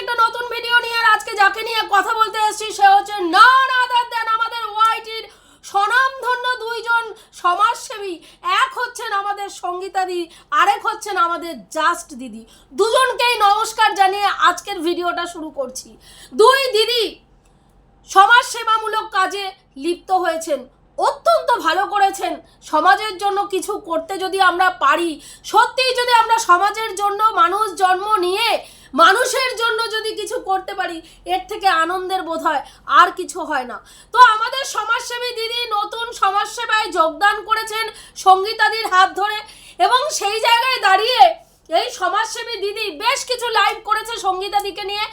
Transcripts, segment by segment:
একটা নতুন ভিডিও নিয়ে আর আজকে যাকে নিয়ে কথা বলতে এসেছি, সে হচ্ছে নন আদার দেন আমাদের ওয়াইটির স্বনামধন্য দুইজন সমাজসেবী। এক হচ্ছেন আমাদের সঙ্গীতা দিদি আরেক হচ্ছেন আমাদের জাস্ট দিদি। দুজনকেই নমস্কার জানিয়ে আজকের ভিডিওটা শুরু করছি। দুই দিদি সমাজসেবামূলক কাজে লিপ্ত হয়েছেন, অত্যন্ত ভালো করেছেন। সমাজের জন্য কিছু করতে যদি আমরা পারি, সত্যিই যদি আমরা সমাজের জন্য মানুষ জন্ম নিয়ে মানুষের করতে পারি, এর থেকে আনন্দের বোধ হয় আর কিছু হয় না। তো আমাদের সমাজসেবী দিদি নতুন সমাজসেবায় যোগদান করেছেন সঙ্গীতাদির হাত ধরে এবং সেই জায়গায় দাঁড়িয়ে এই সমাজসেবী দিদি বেশ কিছু লাইভ করেছে সঙ্গীতাদিকে নিয়ে।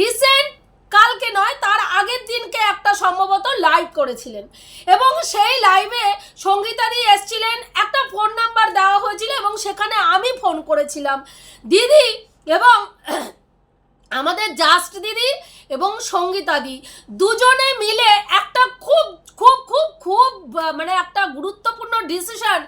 রিসেন্ট কালকে নয়, তার আগের দিনকে একটা সম্ভবত লাইভ করেছিলেন। এবং সেই লাইভে সঙ্গীতাদি এসছিলেন, একটা ফোন নাম্বার দেওয়া হয়েছিল এবং সেখানে আমি ফোন করেছিলাম। দিদি এবং আমাদের জাস্ট দিদি এবং সঙ্গীতাদি দুজনে মিলে একটা খুব খুব খুব খুব মানে একটা গুরুত্বপূর্ণ ডিসিশন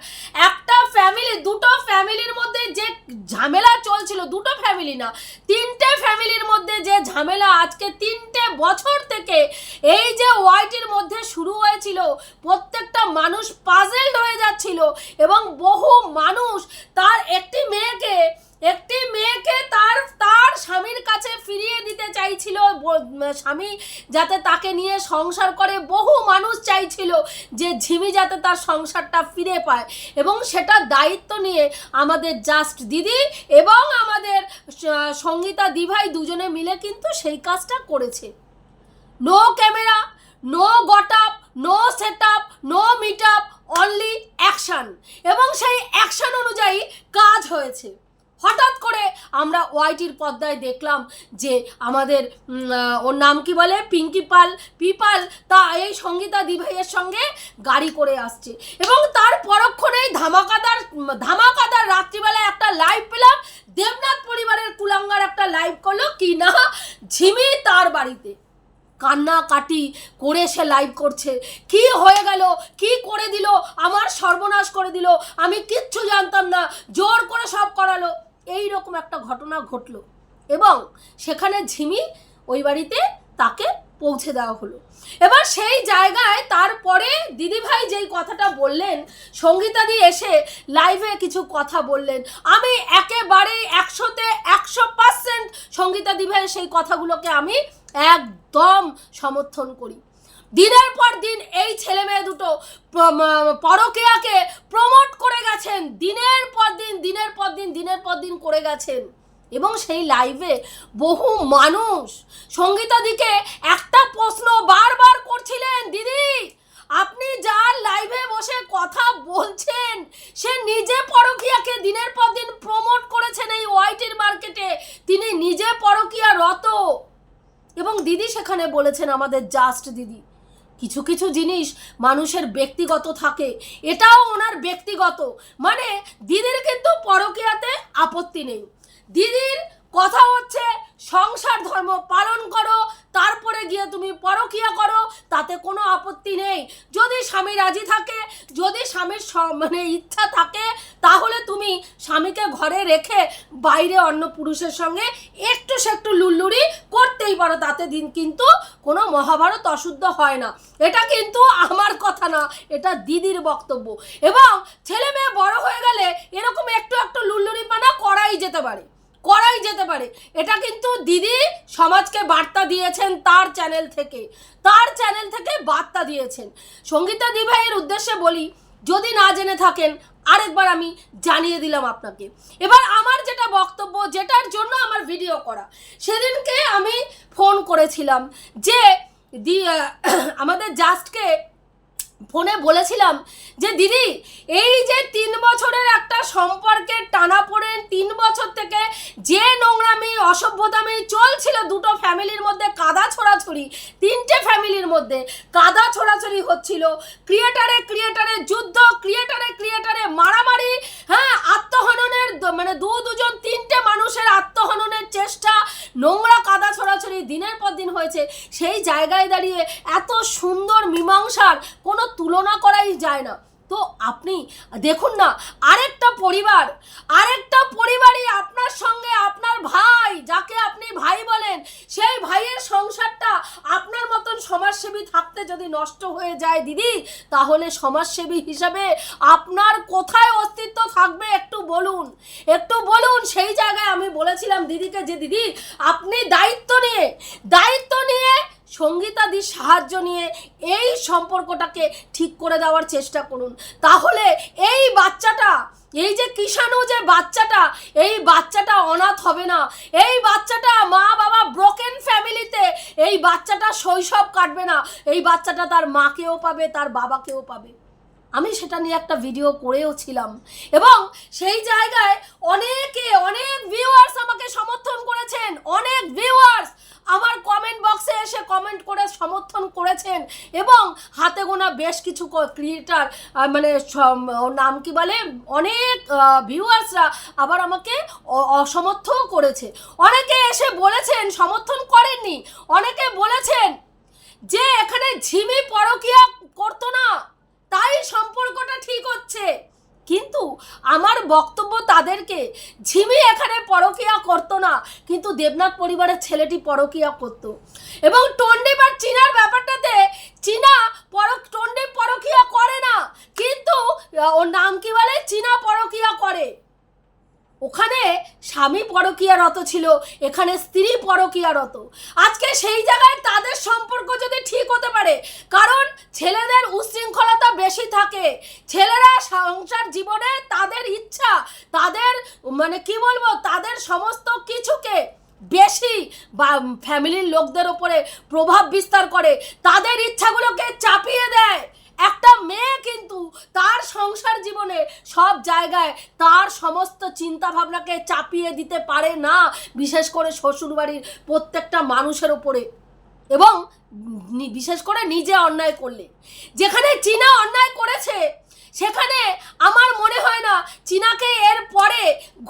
একটা ফ্যামিলি দুটো ফ্যামিলির মধ্যে যে ঝামেলা চলছিল, দুটো ফ্যামিলি না, তিনটে ফ্যামিলির মধ্যে যে ঝামেলা আজকে তিনটে বছর থেকে এই যে ওয়াইটির মধ্যে শুরু হয়েছিল, প্রত্যেকটা মানুষ পাজেলড হয়ে যাচ্ছিল এবং বহু মানুষ তার একটি মেয়েকে একটি মেয়েকে তার তার স্বামীর কাছে ফিরিয়ে দিতে চাইছিল স্বামী যাতে তাকে নিয়ে সংসার করে, বহু মানুষ চাইছিল যে ঝিমি যাতে তার সংসারটা ফিরে পায়। এবং সেটা দায়িত্ব নিয়ে আমাদের জাস্ট দিদি এবং আমাদের সঙ্গীতা দিভাই দুজনে মিলে কিন্তু সেই কাজটা করেছে। No camera no getup no setup no meetup only action এবং সেই অ্যাকশন অনুযায়ী কাজ হয়েছে। হঠাৎ করে আমরা ওয়াইটির পর্দায় দেখলাম যে আমাদের ওর নাম কি বলে? পিঙ্কি পাল, পিপাল, তা এই সঙ্গীতা দিভাইয়ের সঙ্গে গাড়ি করে আসছে। এবং তার পরক্ষণেই ধামাকাদার ধামাকাদার রাত্রিবেলায় একটা লাইভ পেলাম। দেবনাথ পরিবারের কুলাঙ্গার একটা লাইভ করল কি না ঝিমি তার বাড়িতে। কান্নাকাটি করে সে লাইভ করছে। কি হয়ে গেল? কি করে দিল? আমার সর্বনাশ করে দিল। আমি কিচ্ছু জানতাম না। জোর করে সব করালো। এই রকম একটা ঘটনা ঘটলো। এবং সেখানে ঝিমি ওই বাড়িতে তাকে পৌঁছে দেওয়া হলো। এবার সেই জায়গায় তারপরে দিদিভাই যেই কথাটা বললেন সঙ্গীতাদি এসে লাইভে কিছু কথা বললেন। আমি একেবারে একশোতে একশো পার্সেন্ট সঙ্গীতা দিভাইয়ের সেই কথাগুলোকে আমি একদম সমর্থন করি। দিনের পর দিন এই ছেলে মেয়ে দুটো প্র- পরকীয়াকে প্রমোট করে গেছেন। দিনের পর দিন, দিনের পর দিন, দিনের পর দিন করে গেছেন। এবং সেই লাইভে বহু মানুষ সঙ্গীতাদিকে একটা প্রশ্ন বারবার করছিলেন, দিদি, আপনি যার লাইভে বসে কথা বলছেন, সে নিজে পরকীয়াকে দিনের পর দিন প্রমোট করেছেন এই ওয়াইটির মার্কেটে তিনি নিজে পরকীয়া রত এবং দিদি সেখানে বলেছেন, আমাদের জাস্ট দিদি। কিছু কিছু জিনিস মানুষের ব্যক্তিগত থাকে। এটাও ওনার ব্যক্তিগত। মানে দিদির কিন্তু পরকীয়াতে আপত্তি নেই। দিদির কথা হচ্ছে, সংসার ধর্ম পালন করো তারপরে গিয়ে তুমি পরকীয়া করো, তাতে কোনো আপত্তি নেই। যদি স্বামী রাজি থাকে, যদি স্বামীর মানে ইচ্ছা থাকে, তাহলে তুমি স্বামীকে ঘরে রেখে বাইরে অন্য পুরুষের সঙ্গে একটু সে একটু লুল্লুরি করতেই পারো, তাতে দিন কিন্তু কোনো মহাভারত অশুদ্ধ হয় না। এটা কিন্তু আমার কথা না, এটা দিদির বক্তব্য। এবং ছেলে মেয়ে বড় হয়ে গেলে এরকম একটু একটু লুল্লুরি পানা করাই যেতে পারে। করাই যেতে পারে। এটা কিন্তু দিদি সমাজকে বার্তা দিয়েছেন তার চ্যানেল থেকে। তার চ্যানেল থেকে বার্তা দিয়েছেন। সঙ্গীতা দিভাইয়ের উদ্দেশ্যে বলি, যদি না জেনে থাকেন, আরেকবার আমি জানিয়ে দিলাম আপনাকে। এবার আমার যেটা বক্তব্য, যেটার জন্য আমার ভিডিও করা, সেদিনকে আমি ফোন করেছিলাম যে দি আমাদের জাস্টকে ফোনে বলেছিলাম যে, দিদি, এই যে তিন বছরের একটা সম্পর্কের টানা পড়েন তিন বছর থেকে যে নোংরামি, অসভ্যতামি চলছিল দুটো ফ্যামিলির মধ্যে, কাদা ছোড়াছড়ি, তিনটে ফ্যামিলির মধ্যে কাদা ছোড়াছড়ি হচ্ছিল। ক্রিয়েটারে ক্রিয়েটারে যুদ্ধ, ক্রিয়েটারে ক্রিয়েটারে মারামারি হ্যাঁ আত্মহননের মানে দু দুজন তিনটে মানুষের আত্মহননের চেষ্টা, নোংরা কাদা ছড়াছড়ি দিনের পর দিন হয়েছে। সেই জায়গায় দাঁড়িয়ে এত সুন্দর মীমাংসার কোনো তুলনা করাই যায় না। তো আপনি, দেখুন না, আরেকটা পরিবার, আরেকটা পরিবারই আপনার সঙ্গে আপনার ভাই, যাকে আপনি ভাই বলেন, সেই ভাইয়ের সংসারটা আপনার মতন সমাজসেবী থাকতে যদি নষ্ট হয়ে যায় দিদি, তাহলে সমাজসেবী হিসাবে আপনার কোথায় অস্তিত্ব থাকবে একটু বলুন। একটু বলুন, সেই জায়গায় আমি বলেছিলাম দিদিকে যে, দিদি, আপনি দায়িত্ব নিয়ে দায়িত্ব নিয়ে সঙ্গীতাদির সাহায্য নিয়ে এই সম্পর্কটাকে ঠিক করে দেওয়ার চেষ্টা করুন। তাহলে এই বাচ্চাটা, এই যে কিষাণু যে বাচ্চাটা, এই বাচ্চাটা অনাথ হবে না। এই বাচ্চাটা মা বাবা ব্রোকেন ফ্যামিলিতে এই বাচ্চাটা শৈশব কাটবে না। এই বাচ্চাটা তার মাকেও পাবে, তার বাবাকেও পাবে। আমি সেটা নিয়ে একটা ভিডিও করেও ছিলাম। এবং সেই জায়গায় অনেকে, অনেক ভিউয়ার্স আমাকে সমর্থন করেছেন, অনেক ভিউয়ার্স আমার কমেন্ট বক্সে এসে কমেন্ট করে সমর্থন করেছেন। এবং হাতে গোনা বেশ কিছু ক্রিয়েটার মানে নাম কি বলে, অনেক ভিউয়ার্সরা আবার আমাকে অসমর্থও করেছে। অনেকে এসে বলেছেন, সমর্থন করেননি। অনেকে বলেছেন যে এখানে ঝিমি পরকিয়া করতো না। সম্পর্কটা ঠিক হচ্ছে। কিন্তু আমার বক্তব্য তাদেরকে, ঝিমি এখানে পরকিয়া করতো না, কিন্তু দেবনাথ পরিবারের ছেলেটি পরকিয়া করত। এবং টন্ডিপ আর চীনার ব্যাপারটাতে, চীনা পর টন্ডিপ পরকিয়া করে না, কিন্তু ওর নাম কি বলে? চীনা পরকিয়া করে। ওখানে স্বামী পরকীয়ারত ছিল, এখানে স্ত্রী পরকীয়ারত আজকে সেই জায়গায় তাদের সম্পর্ক যদি ঠিক হতে পারে, কারণ বেশি থাকে। ছেলেরা সংসার জীবনে তাদের ইচ্ছা, তাদের মানে কি বলব, তাদের সমস্ত কিছুকে বেশি বা ফ্যামিলির লোকদের ওপরে প্রভাব বিস্তার করে, তাদের ইচ্ছাগুলোকে চাপিয়ে দেয়। একটা মেয়ে কিন্তু তার সংসার জীবনে সব জায়গায় তার সমস্ত চিন্তা ভাবনাকে চাপিয়ে দিতে পারে না, বিশেষ করে শ্বশুরবাড়ির প্রত্যেকটা মানুষের ওপরে এবং বিশেষ করে নিজে অন্যায় করলে। যেখানে চীনা অন্যায় করেছে সেখানে আমার মনে হয় না চীনাকে এর পরে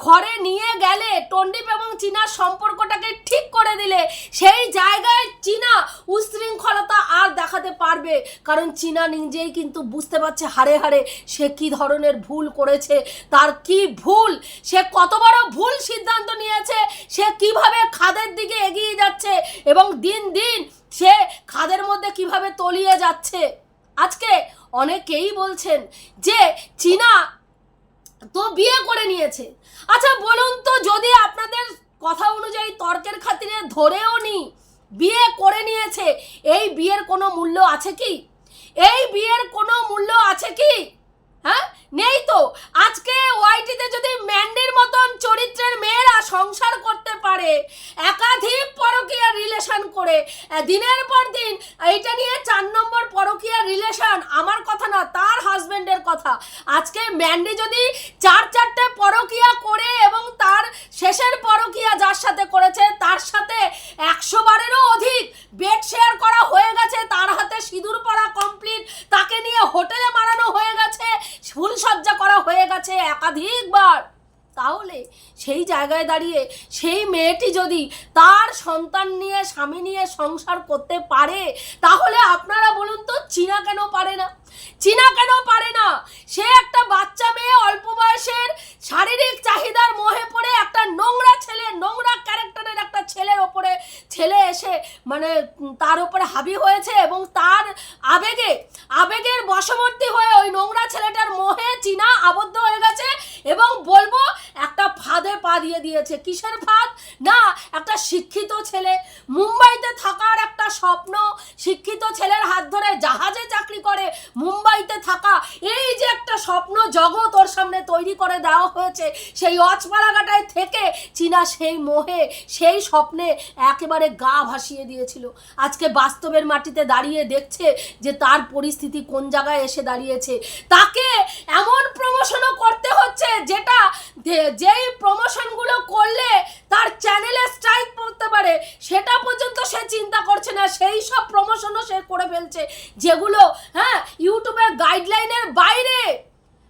ঘরে নিয়ে গেলে টন্ডিপ এবং চীনার সম্পর্কটাকে ঠিক করে দিলে সেই জায়গায় চীনা উশৃঙ্খলতা আর দেখাতে পারবে। কারণ চীনা নিজেই কিন্তু বুঝতে পারছে হারে হারে সে কি ধরনের ভুল করেছে, তার কি ভুল, সে কত বড় ভুল সিদ্ধান্ত নিয়েছে, সে কীভাবে খাদের দিকে এগিয়ে যাচ্ছে এবং দিন দিন সে খাদের মধ্যে কীভাবে তলিয়ে যাচ্ছে। আজকে অনেকেই বলছেন যে, চীনা তো বিয়ে করে নিয়েছে। আচ্ছা বলুন তো, যদি আপনাদের কথা অনুযায়ী তর্কের খাতিরে ধরেও নি, বিয়ে করে নিয়েছে, এই বিয়ের কোনো মূল্য আছে কি? এই বিয়ের কোনো মূল্য আছে কি? হ্যাঁ? নেই তো। আজকে ওয়াইটিতে যদি ম্যান্ডির মতন চরিত্রের মেয়েরা সংসার করতে পারে, একাধিক পরকীয়া রিলেশন করে দিনের পর দিন, এইটা নিয়ে চার নম্বর পরকীয়া রিলেশন আমার কথা না, তার হাজবেন্ডের কথা। আজকে ম্যান্ডি যদি চার চারটে পরকীয়া করে এবং তার শেষের পরকীয়া যার সাথে করেছে, তার সাথে একশো বারেরও অধিক বেড শেয়ার করা হয়ে গেছে, তার হাতে সিঁদুর পরা কমপ্লিট তাকে নিয়ে হোটেলে মারানো হয়ে গেছে ফুলসজ্জা করা হয়ে গেছে একাধিকবার। তাহলে সেই জায়গায় দাঁড়িয়ে সেই মেয়েটি যদি তার সন্তান নিয়ে, স্বামী নিয়ে সংসার করতে পারে, তাহলে আপনারা বলুন তো চীনা কেন পারে না? চীনা কেন পারে না? সে একটা বাচ্চা মেয়ে, অল্প বয়সের, শারীরিক চাহিদার মোহে পড়ে একটা নোংরা ছেলে, নোংরা ক্যারেক্টারের একটা ছেলের ওপরে ছেলে এসে মানে তার উপরে হাবি হয়েছে এবং তার আবেগে, আবেগের বশবর্তী হয়ে ওই নোংরা ছেলেটার মোহে চীনা আবদ্ধ হয়ে গেছে এবং বলব, একটা ফাঁদে পা দিয়ে দিয়েছে। কিসের ফাঁদ? না, একটা শিক্ষিত ছেলে। মুম্বাইতে থাকার একটা স্বপ্ন শিক্ষিত ছেলের হাত ধরে জাহাজে চাকরি করে। মুম্বাইতে থাকা এই যে একটা স্বপ্ন জগৎ ওর সামনে তৈরি করে দেওয়া হয়েছে, সেই অচপাড়াঘাটায় থেকে চীনা সেই মোহে, সেই স্বপ্নে একেবারে গা ভাসিয়ে দিয়েছিল। আজকে বাস্তবের মাটিতে দাঁড়িয়ে দেখছে যে তার পরিস্থিতি কোন জায়গায় এসে দাঁড়িয়েছে। তাকে এমন প্রমোশনও করতে হচ্ছে যেটা যেই প্রমোশনগুলো করলে তার চ্যানেলে স্ট্রাইক পড়তে পারে, সেটা পর্যন্ত সে চিন্তা করছে না। সেই সব প্রমোশনও করে ফেলছে, যেগুলো হ্যাঁ ইউটিউবের গাইডলাইনের বাইরে।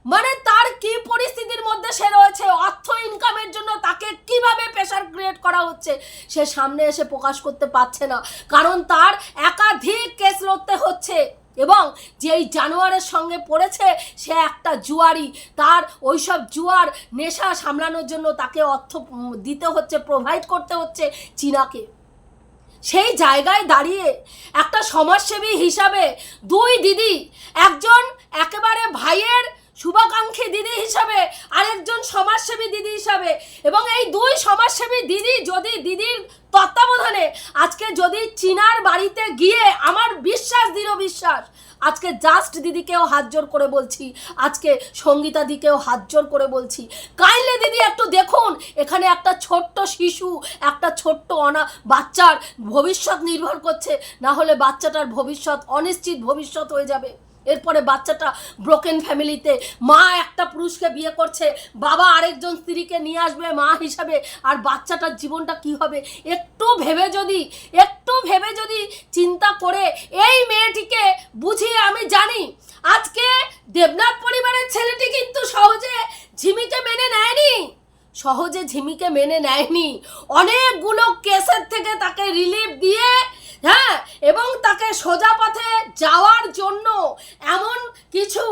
মানে তার কি পরিস্থিতির মধ্যে সে রয়েছে? অর্থ ইনকামের জন্য তাকে কীভাবে প্রেশার ক্রিয়েট করা হচ্ছে? সে সামনে এসে প্রকাশ করতে পারছে না। কারণ তার একাধিক কেস লড়তে হচ্ছে। এবং যেই জানোয়ারের সঙ্গে পড়েছে, সে একটা জুয়ারি। তার ওইসব জুয়ার নেশা সামলানোর জন্য তাকে অর্থ দিতে হচ্ছে প্রোভাইড করতে হচ্ছে চীনাকে। সেই জায়গায় দাঁড়িয়ে একটা সমাজসেবী হিসাবে দুই দিদি একজন একেবারে ভাইয়ের শুভাকাঙ্ক্ষী দিদি হিসাবে, আরেকজন সমাজসেবী দিদি হিসাবে। এবং এই দুই সমাজসেবী দিদি যদি দিদির তত্ত্বাবধানে আজকে যদি চীনার বাড়িতে গিয়ে আমার বিশ্বাস, দৃঢ় বিশ্বাস, আজকে জাস্ট দিদিকেও হাত জোর করে বলছি, আজকে সঙ্গীতা দিকেও হাত জোর করে বলছি, কাইন্ডলি দিদি একটু দেখুন, এখানে একটা ছোট্ট শিশু, একটা ছোট্ট অনা, বাচ্চার ভবিষ্যৎ নির্ভর করছে, না হলে বাচ্চাটার ভবিষ্যৎ, অনিশ্চিত ভবিষ্যৎ হয়ে যাবে। এরপরে বাচ্চাটা ব্রোকেন ফ্যামিলিতে মা একটা পুরুষকে বিয়ে করছে, বাবা আরেকজন স্ত্রীকে নিয়ে আসবে মা হিসাবে, আর বাচ্চাটার জীবনটা কি হবে? একটু ভেবে যদি, একটু ভেবে যদি চিন্তা করে এই মেয়েটিকে বুঝিয়ে আমি জানি, আজকে দেবনাথ পরিবারের ছেলেটি কিন্তু সহজে ঝিমিকে মেনে নেয়নি। সহজে ঝিমিকে মেনে নেয়নি। অনেকগুলো কেসের থেকে তাকে রিলিফ দিয়ে হ্যাঁ এবং তাকে সোজা পথে যাওয়ার জন্য এমন কিছু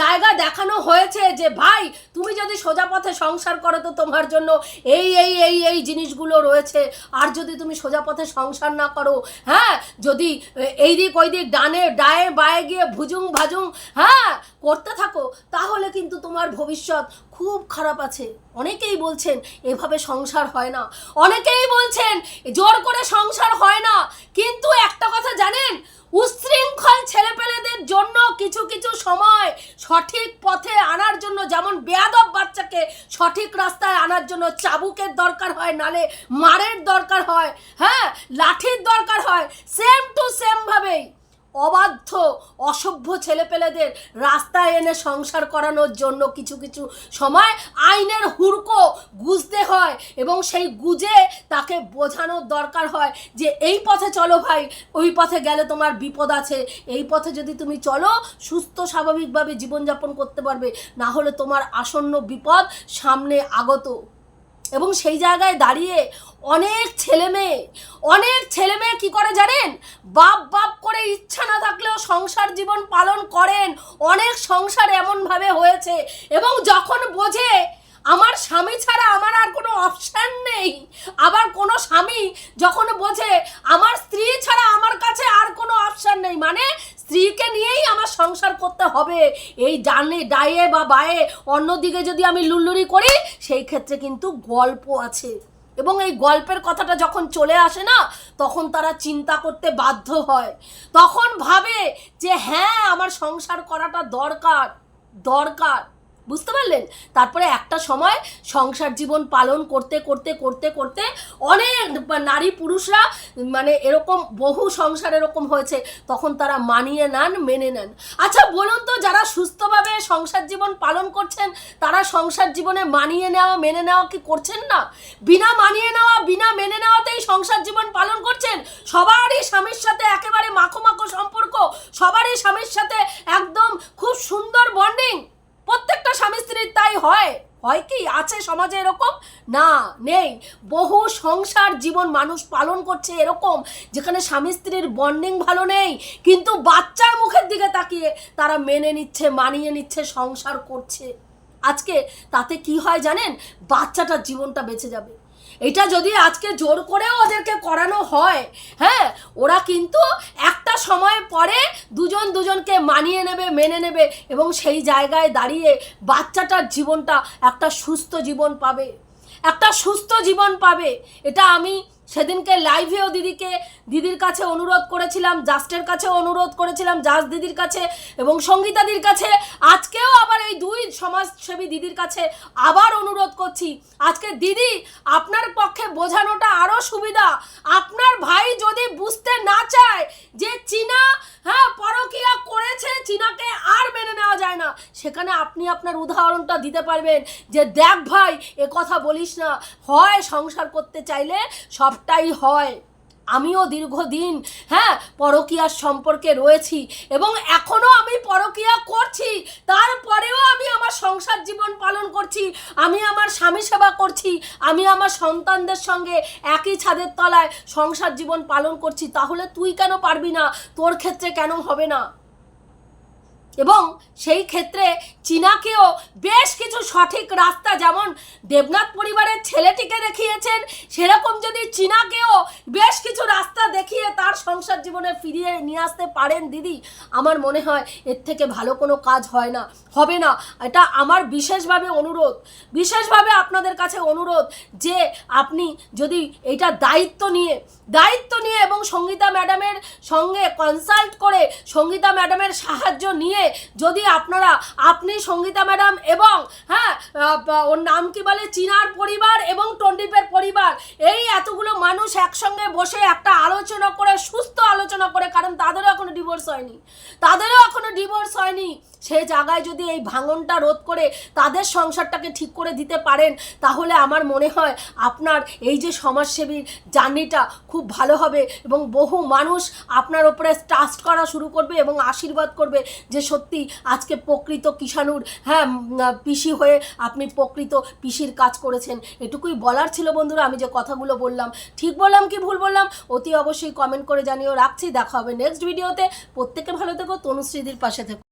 জায়গা দেখানো হয়েছে যে, ভাই, তুমি যদি সোজা পথে সংসার করো তো তোমার জন্য এই এই এই এই জিনিসগুলো রয়েছে। আর যদি তুমি সোজা পথে সংসার না করো হ্যাঁ যদি এই দিক ওই দিক ডানে, ডায়ে, বায়ে গিয়ে ভুজুং ভাজুং হ্যাঁ করতে থাকো, তাহলে কিন্তু তোমার ভবিষ্যৎ খুব খারাপ আছে। অনেকেই বলছেন, এভাবে সংসার হয় না। অনেকেই বলছেন, জোর করে সংসার হয় না। কিন্তু একটা কথা জানেন উচ্ছৃঙ্খল ছেলেপেলেদের জন্য কিছু কিছু সময় সঠিক পথে আনার জন্য যেমন বেয়াদব বাচ্চাকে সঠিক রাস্তায় আনার জন্য চাবুকের দরকার হয়, নালে মারের দরকার হয় হ্যাঁ? লাঠির দরকার হয় সেম টু সেম ভাবেই। অবাধ্য, অসভ্য ছেলেপেলেদের রাস্তায় এনে সংসার করানোর জন্য কিছু কিছু সময় আইনের হুড়কো গুজতে হয় এবং সেই গুজে তাকে বোঝানোর দরকার হয় যে, এই পথে চলো ভাই, ওই পথে গেলে তোমার বিপদ আছে। এই পথে যদি তুমি চলো, সুস্থ, স্বাভাবিকভাবে জীবনযাপন করতে পারবে। না হলে তোমার আসন্ন বিপদ সামনে আগত। এবং সেই জায়গায় দাঁড়িয়ে অনেক ছেলে মেয়ে, অনেক ছেলে মেয়ে কী করে জানেন? বাপ বাপ করে ইচ্ছা না থাকলেও সংসার জীবন পালন করেন। অনেক সংসার এমনভাবে হয়েছে এবং যখন বোঝে আমার স্বামী ছাড়া আমার আর কোনো অপশান নেই, আবার কোনো স্বামী যখন বোঝে আমার স্ত্রী ছাড়া আমার কাছে আর কোনো অপশান নেই মানে স্ত্রীকে আমার সংসার করতে হবে। এই ডানে, ডায়ে বা বায়ে, অন্যদিকে যদি আমি লুল্লুরি করি, সেই ক্ষেত্রে কিন্তু গল্প আছে। এবং এই গল্পের কথাটা যখন চলে আসে না, তখন তারা চিন্তা করতে বাধ্য হয়। তখন ভাবে যে হ্যাঁ আমার সংসার করাটা দরকার দরকার। বুঝতে পারলেন? তারপরে একটা সময় সংসার জীবন পালন করতে করতে করতে করতে অনেক নারী পুরুষরা মানে এরকম বহু সংসার এরকম হয়েছে, তখন তারা মানিয়ে নেন, মেনে নেন। আচ্ছা বলুন তো, যারা সুস্থভাবে সংসার জীবন পালন করছেন, তারা সংসার জীবনে মানিয়ে নেওয়া, মেনে নেওয়া কি করছেন না? বিনা মানিয়ে নেওয়া, বিনা মেনে নেওয়াতেই সংসার জীবন পালন করছেন? সবারই স্বামীর সাথে একেবারে মাখো মাখো সম্পর্ক, সবারই স্বামীর সাথে একদম খুব সুন্দর বন্ডিং প্রত্যেকটা স্বামী স্ত্রীর তাই হয়। হয় কি? আছে সমাজে এরকম? না, নেই। বহু সংসার জীবন মানুষ পালন করছে এরকম, যেখানে স্বামী স্ত্রীর বন্ডিং ভালো নেই, কিন্তু বাচ্চার মুখের দিকে তাকিয়ে তারা মেনে নিচ্ছে, মানিয়ে নিচ্ছে, সংসার করছে। আজকে তাতে কি হয় জানেন? বাচ্চাটার জীবনটা বেঁচে যাবে। এটা যদি আজকে জোর করেও ওদেরকে করানো হয় হ্যাঁ ওরা কিন্তু একটা সময় পরে দুজন দুজনকে মানিয়ে নেবে, মেনে নেবে এবং সেই জায়গায় দাঁড়িয়ে বাচ্চাটার জীবনটা একটা সুস্থ জীবন পাবে। একটা সুস্থ জীবন পাবে। এটা আমি সেদিনকে লাইভেও দিদিকে, দিদির কাছে অনুরোধ করেছিলাম, জাস্টের কাছে অনুরোধ করেছিলাম জাস্ট দিদির কাছে এবং সঙ্গীতাদির কাছে। আজকেও আবার এই দুই সমাজসেবী দিদির কাছে আবার অনুরোধ করছি। আজকে দিদি, আপনার পক্ষে বোঝানোটা আরও সুবিধা। আপনার ভাই যদি বুঝতে না চায় যে চীনা হ্যাঁ পরকিয়া করেছে, চীনাকে আর মেনে নেওয়া যায় না, সেখানে আপনি আপনার উদাহরণটা দিতে পারবেন যে, দেখ ভাই, এ কথা বলিস না। হয় সংসার করতে চাইলে সবটাই হয়। আমিও দীর্ঘদিন হ্যাঁ পরকীয়ার সম্পর্কে রয়েছি এবং এখনও আমি পরকীয়া করছি। তারপরেও আমি আমার সংসার জীবন পালন করছি, আমি আমার স্বামী সেবা করছি, আমি আমার সন্তানদের সঙ্গে একই ছাদের তলায় সংসার জীবন পালন করছি। তাহলে তুই কেন পারবি না? তোর ক্ষেত্রে কেন হবে না? এবং সেই ক্ষেত্রে চীনাকেও বেশ কিছু সঠিক রাস্তা, যেমন দেবনাথ পরিবারের ছেলেটিকে দেখিয়েছেন, সেরকম যদি চীনাকেও বেশ কিছু রাস্তা দেখিয়ে তার সংসার জীবনে ফিরিয়ে নিয়ে আসতে পারেন দিদি, আমার মনে হয় এর থেকে ভালো কোনো কাজ হয় না, হবে না। এটা আমার বিশেষভাবে অনুরোধ, বিশেষভাবে আপনাদের কাছে অনুরোধ যে আপনি যদি এটা দায়িত্ব নিয়ে দায়িত্ব নিয়ে এবং সঙ্গীতা ম্যাডামের সঙ্গে কনসাল্ট করে সঙ্গীতা ম্যাডামের সাহায্য নিয়ে যদি আপনারা, আপনি সঙ্গীতা ম্যাডাম এবং হ্যাঁ ওর নাম কি বলে? চিনার পরিবার এবং টন্ডিপের পরিবার। এই এতগুলো মানুষ একসঙ্গে বসে একটা আলোচনা করে, সুস্থ আলোচনা করে, কারণ তাদেরও এখনও ডিভোর্স হয়নি। তাদেরও এখনও ডিভোর্স হয়নি। সে জায়গায় যদি এই ভাঙনটা রোধ করে তাদের সংসারটাকে ঠিক করে দিতে পারেন, তাহলে আমার মনে হয় আপনার এই যে সমাজসেবীর জার্নিটা খুব ভালো হবে এবং বহু মানুষ আপনার ওপরে ট্রাস্ট করা শুরু করবে এবং আশীর্বাদ করবে যে সত্যি আজকে প্রকৃত কিষাণুর হ্যাঁ পিসি হয়ে আপনি প্রকৃত পিসির কাজ করেছেন। এটুকুই বলার ছিল বন্ধুরা, আমি যে কথাগুলো বললাম। ঠিক বললাম কি ভুল বললাম? অতি অবশ্যই কমেন্ট করে জানিয়েও রাখছি, দেখা হবে নেক্সট ভিডিওতে প্রত্যেকে ভালো থেকো তনুশ্রীদির পাশে থেকো।